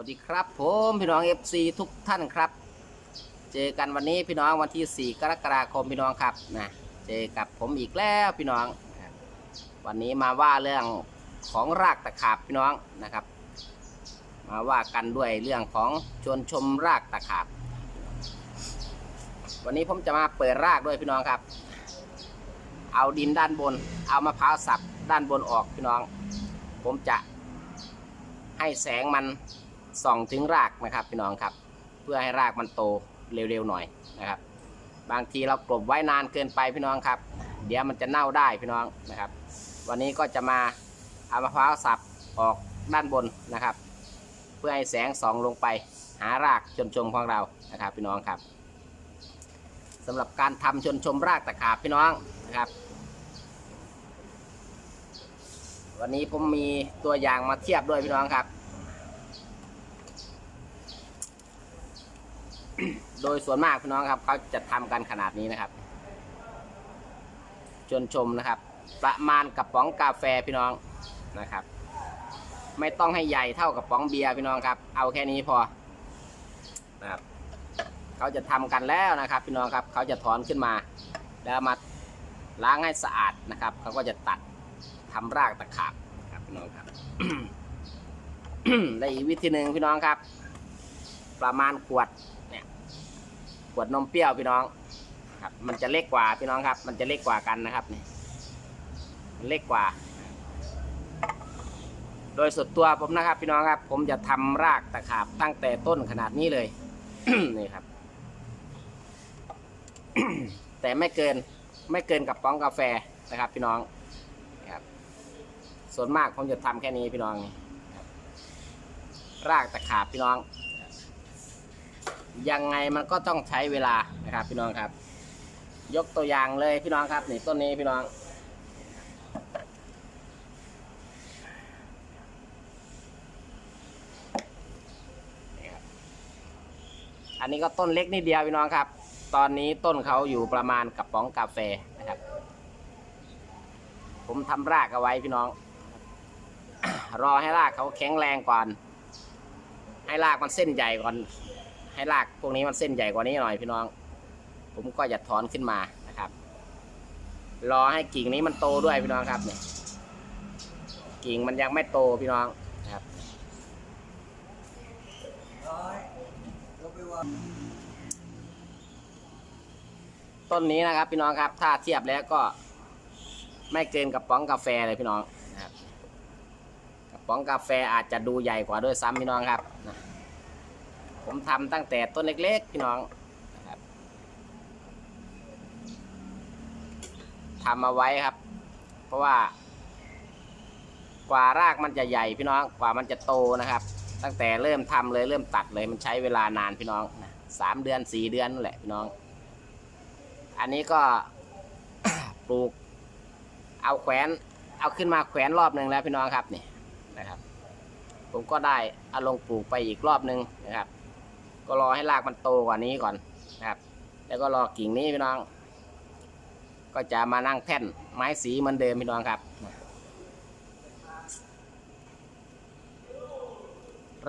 วัสดีครับ ผมพี่น้อง FC ทุกท่านครับ เจอกันวันนี้พี่น้องวันที่ 4 กรกฎาคมพี่น้องครับนะเจอกับผมอีกแล้วพี่น้อง วันนี้มาว่าเรื่องของรากตะขาบพี่น้องนะครับ มาว่ากันด้วยเรื่องของชวนชมรากตะขาบ วันนี้ผมจะมาเปิดรากด้วยพี่น้องครับ เอาดินด้านบน เอามะพร้าวสับด้านบนออกพี่น้อง ผมจะให้แสงมัน ส่องถึงรากนะครับพี่น้องครับ เพื่อให้รากมันโตเร็วๆหน่อยนะครับ บางทีเรากลบไว้นานเกินไปพี่น้องครับ เดี๋ยวมันจะเน่าได้พี่น้องนะครับ วันนี้ก็จะมาเอามะพร้าวสับออกด้านบนนะครับ เพื่อให้แสงส่องลงไปหารากชนชมของเรานะครับ พี่น้องครับสำหรับการทำชนชมรากตะขาบพี่น้องนะครับ วันนี้ผมมีตัวอย่างมาเทียบด้วยพี่น้องครับ โดยส่วนมากพี่น้องครับเขาจะทำกันขนาดนี้นะครับชวนชมนะครับ ประมาณกระป๋องกาแฟพี่น้องนะครับ ไม่ต้องให้ใหญ่เท่ากระป๋องเบียร์พี่น้องครับ เอาแค่นี้พอนะครับเขาจะทำกันแล้วนะครับ พี่น้องครับเขาจะถอนขึ้นมา แล้วมาล้างให้สะอาดนะครับเขาก็จะตัดทำรากตะขาบครับพี่น้องครับและอีกวิธีหนึ่งพี่น้องครับ ประมาณขวด วดนมเปรี้ยวพี่น้อง ครับ มันจะเล็กกว่าพี่น้องครับ มันจะเล็กกว่ากันนะครับนี่เล็กกว่า โดยส่วนตัวผมนะครับ พี่น้องครับ ผมจะทำรากตะขาบตั้งแต่ต้นขนาดนี้เลยนี่ครับ แต่ไม่เกินไม่เกินกับป้องกาแฟนะครับ พี่น้องครับ ส่วนมากผมจะทำแค่นี้พี่น้องนี่รากตะขาบพี่น้อง ยังไงมันก็ต้องใช้เวลานะครับ พี่น้องครับ ยกตัวอย่างเลยพี่น้องครับนี่ต้นนี้พี่น้อง อันนี้ก็ต้นเล็กนิดเดียวพี่น้องครับ ตอนนี้ต้นเขาอยู่ประมาณกับป๋องกาแฟนะครับ ผมทำรากเอาไว้พี่น้อง รอให้รากเขาแข็งแรงก่อน ให้รากมันเส้นใหญ่ก่อน ให้รากพวกนี้มันเส้นใหญ่กว่านี้หน่อยพี่น้อง ผมก็จะถอนขึ้นมานะครับ รอให้กิ่งนี้มันโตด้วยพี่น้องครับเนี่ยกิ่งมันยังไม่โตพี่น้องนะครับต้นนี้นะครับพี่น้องครับ ถ้าเทียบแล้วก็ ไม่เกินกับป๋องกาแฟเลยพี่น้องนะครับกระป๋องกาแฟอาจจะดูใหญ่กว่าด้วยซ้ำพี่น้องครับนะ ผมทำตั้งแต่ต้นเล็ก ๆ พี่น้องนะครับทำเอาไว้ครับ เพราะว่ากว่ารากมันจะใหญ่พี่น้องกว่ามันจะโตนะครับ ตั้งแต่เริ่มทำเลยเริ่มตัดเลยมันใช้เวลานานพี่น้องนะสามเดือนสี่เดือนนั่นแหละพี่น้อง อันนี้ก็ปลูก เอาแขวนเอาขึ้นมาแขวนรอบหนึ่งแล้วพี่น้องครับนี่นะครับ ผมก็ได้เอาลงปลูกไปอีกรอบหนึ่งนะครับ ก็รอให้รากมันโตกว่านี้ก่อนนะครับ แล้วก็รอกิ่งนี้พี่น้อง ก็จะมานั่งแท่นไม้สีเหมือนเดิมพี่น้องครับ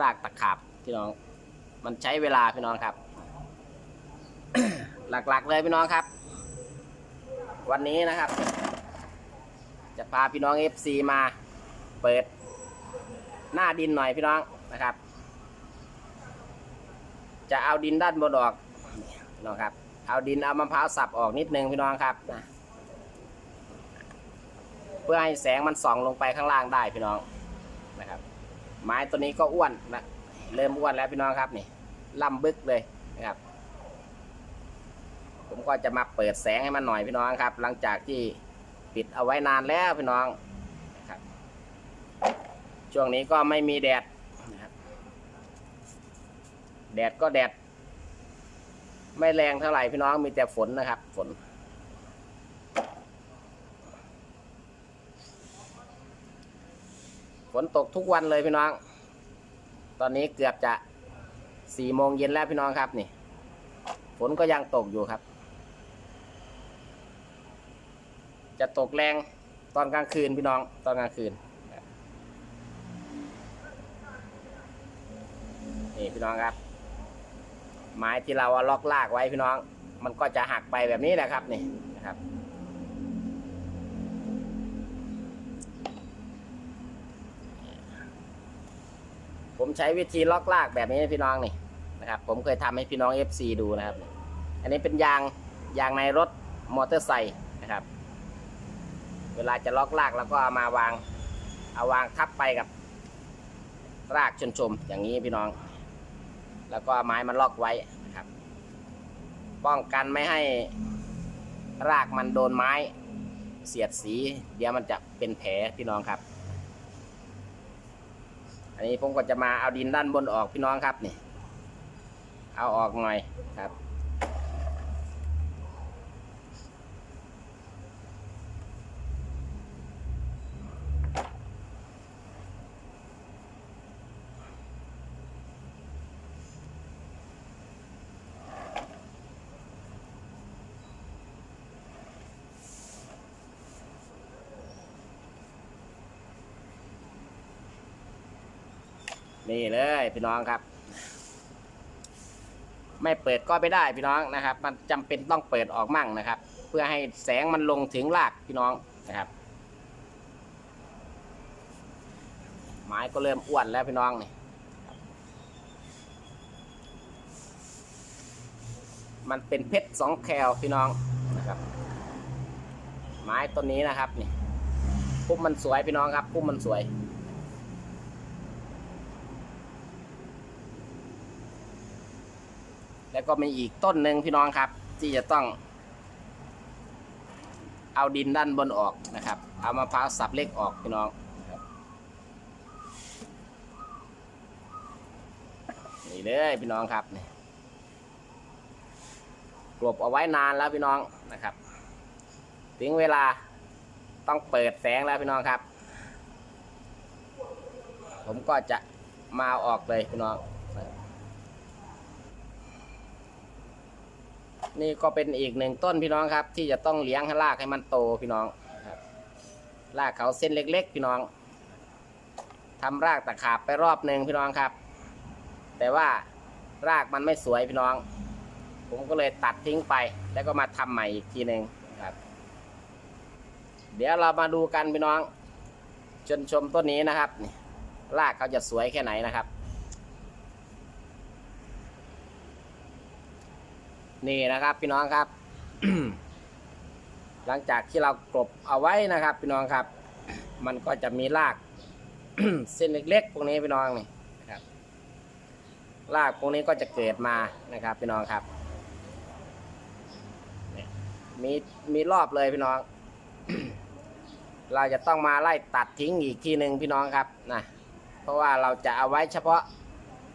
รากตะขาบพี่น้อง มันใช้เวลาพี่น้องครับ หลักๆเลยพี่น้องครับ วันนี้นะครับ จะพาพี่น้อง FC มาเปิดหน้าดินหน่อยพี่น้องนะครับ จะเอาดินด้านบนออกพี่น้องครับ เอาดินเอามะพร้าวสับออกนิดนึงพี่น้องครับนะเพื่อให้แสงมันส่องลงไปข้างล่างได้พี่น้องนะครับ ไม้ตัวนี้ก็อ้วนนะเริ่มอ้วนแล้วพี่น้องครับนี่ล่ำบึกเลยนะครับ ผมก็จะมาเปิดแสงให้มันหน่อยพี่น้องครับ หลังจากที่ปิดเอาไว้นานแล้วพี่น้องนะครับช่วงนี้ก็ไม่มีแดด แดดก็แดด ไม่แรงเท่าไหร่พี่น้องมีแต่ฝนนะครับ ฝน ฝนตกทุกวันเลยพี่น้อง ตอนนี้เกือบจะสี่โมงเย็นแล้วพี่น้องครับนี่ ฝนก็ยังตกอยู่ครับ จะตกแรงตอนกลางคืนพี่น้องตอนกลางคืนนี่พี่น้องครับ ไม้ที่เราเอาล็อกลากไว้พี่น้อง มันก็จะหักไปแบบนี้แหละครับนี่นะครับ ผมใช้วิธีล็อกลากแบบนี้พี่น้องนี่นะครับ ผมเคยทำให้พี่น้อง FC ดูนะครับ อันนี้เป็นยางยางในรถมอเตอร์ไซค์นะครับ เวลาจะล็อกลากแล้วก็เอามาวาง เอาวางทับไปกับรากชนชมอย่างนี้พี่น้อง แล้วก็ไม้มันล็อกไว้นะครับ ป้องกันไม่ให้รากมันโดนไม้เสียดสี เดี๋ยวมันจะเป็นแผลพี่น้องครับ อันนี้ผมก็จะมาเอาดินด้านบนออกพี่น้องครับนี่ เอาออกหน่อยครับ นี่เลยพี่น้องครับ ไม่เปิดก็ไม่ได้พี่น้องนะครับ มันจำเป็นต้องเปิดออกมั่งนะครับ เพื่อให้แสงมันลงถึงรากพี่น้องนะครับ ไม้ก็เริ่มอ้วนแล้วพี่น้องนี่มันเป็นเพชรสองแคลพี่น้องนะครับ ไม้ต้นนี้นะครับนี่พุ่มมันสวยพี่น้องครับพุ่มมันสวย แล้วก็มีอีกต้นหนึ่งพี่น้องครับ ที่จะต้อง เอาดินด้านบนออกนะครับ เอามะพร้าวสับเล็กออกพี่น้องนี่เลยพี่น้องครับนี่กลบเอาไว้นานแล้วพี่น้องนะครับ ถึงเวลาต้องเปิดแสงแล้วพี่น้องครับ ผมก็จะมาออกเลยพี่น้อง นี่ก็เป็นอีกหนึ่งต้นพี่น้องครับ ที่จะต้องเลี้ยงให้รากให้มันโตพี่น้องครับรากเขาเส้นเล็ก ๆ พี่น้องทำรากตะขาบไปรอบหนึ่งพี่น้องครับ แต่ว่ารากมันไม่สวยพี่น้อง ผมก็เลยตัดทิ้งไป แล้วก็มาทำใหม่อีกทีหนึ่งครับ เดี๋ยวเรามาดูกันพี่น้องชนชมต้นนี้นะครับรากเขาจะสวยแค่ไหนนะครับ นี่นะครับพี่น้องครับ หลังจากที่เรากลบเอาไว้นะครับ พี่น้องครับ มันก็จะมีรากเส้นเล็กๆ พวกนี้พี่น้องนี่นะครับรากพวกนี้ก็จะเกิดมานะครับ พี่น้องครับเนี่ยมีมีรอบเลยพี่น้อง เราจะต้องมาไล่ตัดทิ้งอีกทีหนึ่งพี่น้องครับนะเพราะว่าเราจะเอาไว้เฉพาะ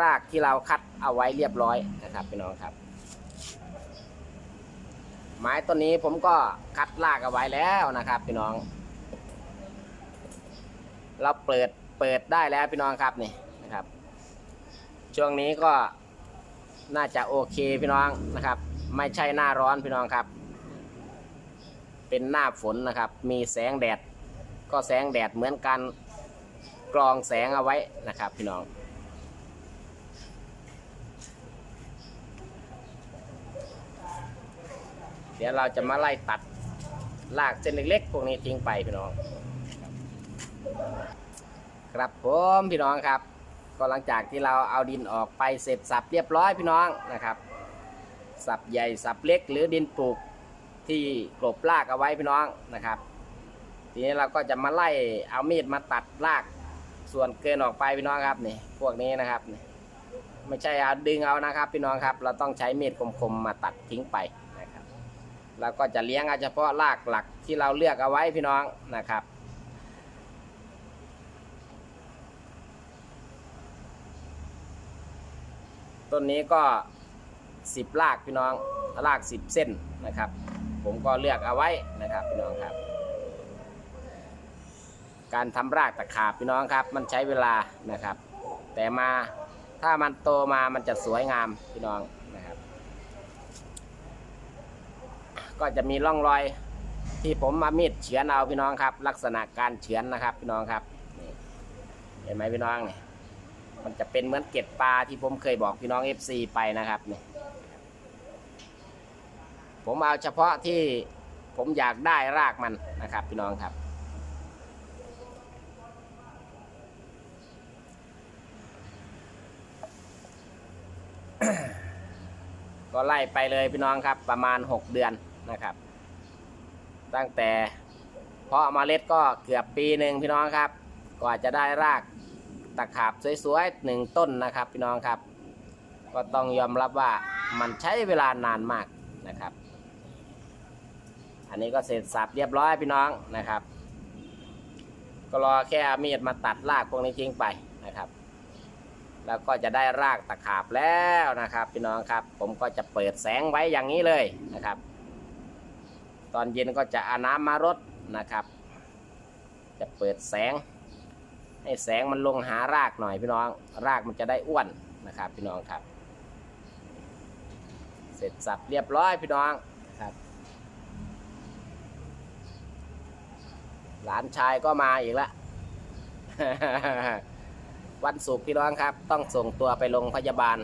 รากที่เราคัดเอาไว้เรียบร้อยนะครับ พี่น้องครับ ไม้ต้นนี้ผมก็คัดลากเอาไว้แล้วนะครับ พี่น้อง เราเปิดเปิดได้แล้วพี่น้องครับนี่นะครับ ช่วงนี้ก็น่าจะโอเคพี่น้องนะครับ ไม่ใช่หน้าร้อนพี่น้องครับ เป็นหน้าฝนนะครับ มีแสงแดด ก็แสงแดดเหมือนกันกรองแสงเอาไว้นะครับ พี่น้อง เดี๋ยวเราจะมาไล่ตัดลากเส้นเล็กๆ พวกนี้ทิ้งไปพี่น้อง ครับผมพี่น้องครับ ก็หลังจากที่เราเอาดินออกไปเสร็จสับเรียบร้อยพี่น้องนะครับสับใหญ่สับเล็กหรือดินปลูกที่กลบรากเอาไว้พี่น้องนะครับ ทีนี้เราก็จะมาไล่เอามีดมาตัดรากส่วนเกินออกไปพี่น้องครับนี่พวกนี้นะครับไม่ใช่เอาดึงเอานะครับพี่น้องครับ เราต้องใช้มีดคมๆมาตัดทิ้งไป เราก็จะเลี้ยงเอาเฉพาะรากหลักที่เราเลือกเอาไว้พี่น้องนะครับ ต้นนี้ก็สิบรากพี่น้องรากสิบเส้นนะครับ ผมก็เลือกเอาไว้นะครับพี่น้องครับ การทำรากตะขาบพี่น้องครับ มันใช้เวลานะครับ แต่มาถ้ามันโตมามันจะสวยงามพี่น้องนะครับ ก็จะมีร่องรอยที่ผมมามีดเฉือนเอาพี่น้องครับ ลักษณะการเฉือนนะครับ พี่น้องครับนี่เห็นไหมพี่น้องนี่มันจะเป็นเหมือนเกล็ดปลาที่ผมเคยบอกพี่น้อง FC ไปนะครับนี่ผมเอาเฉพาะที่ผมอยากได้รากมันนะครับ พี่น้องครับ ก็ไล่ไปเลยพี่น้องครับ ประมาณ 6 เดือน นะครับ ตั้งแต่เพาะเมล็ดก็เกือบปีหนึ่งพี่น้องครับกว่าจะได้รากตะขาบสวยๆหนึ่งต้นนะครับ พี่น้องครับ ก็ต้องยอมรับว่ามันใช้เวลานานมากนะครับ อันนี้ก็เสร็จสับเรียบร้อยพี่น้องนะครับ ก็รอแค่เมีดมาตัดรากพวกนี้ทิ้งไปนะครับ แล้วก็จะได้รากตะขาบแล้วนะครับ พี่น้องครับ ผมก็จะเปิดแสงไว้อย่างนี้เลยนะครับ ตอนเย็นก็จะอาน้ำมารดนะครับ จะเปิดแสง ให้แสงมันลงหารากหน่อยพี่น้อง รากมันจะได้อ้วนนะครับ พี่น้องครับ เสร็จสับเรียบร้อยพี่น้องครับ หลานชายก็มาอีกแล้ววันศุกร์พี่น้องครับ ต้องส่งตัวไปโรงพยาบาล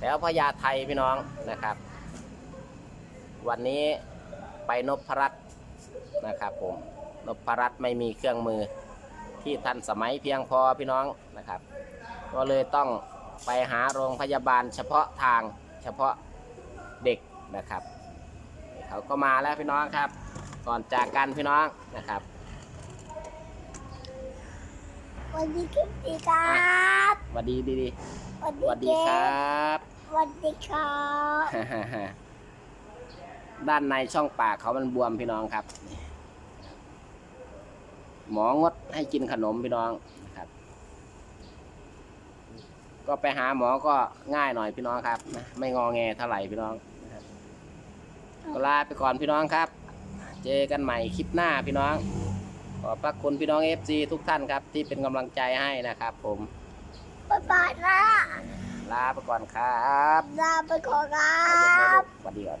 แล้วพญาไทยพี่น้องนะครับ วันนี้ ไปนพรัตน์นะครับผมนพรัตน์ไม่มีเครื่องมือที่ทันสมัยเพียงพอพี่น้องนะครับ ก็เลยต้องไปหาโรงพยาบาลเฉพาะทางเฉพาะเด็กนะครับ เขาก็มาแล้วพี่น้องครับ ก่อนจากกันพี่น้องนะครับสวัสดีครับดีครับสวัสดีดีดีสวัสสวัสดีครับสวัสดีครับ ด้านในช่องปากเขามันบวมพี่น้องครับ หมองดให้กินขนมพี่น้องนะครับ ก็ไปหาหมอก็ง่ายหน่อยพี่น้องครับนะไม่งอแงเท่าไหร่พี่น้องนะครับก็ลาไปก่อนพี่น้องครับ เจอกันใหม่คลิปหน้าพี่น้อง ขอบพระคุณพี่น้อง FC ทุกท่านครับ ที่เป็นกำลังใจให้นะครับ ผมบ๊ายบายนะลาไปก่อนครับ ลาไปก่อนครัเอายกมือบลูกสวัสดีก่อน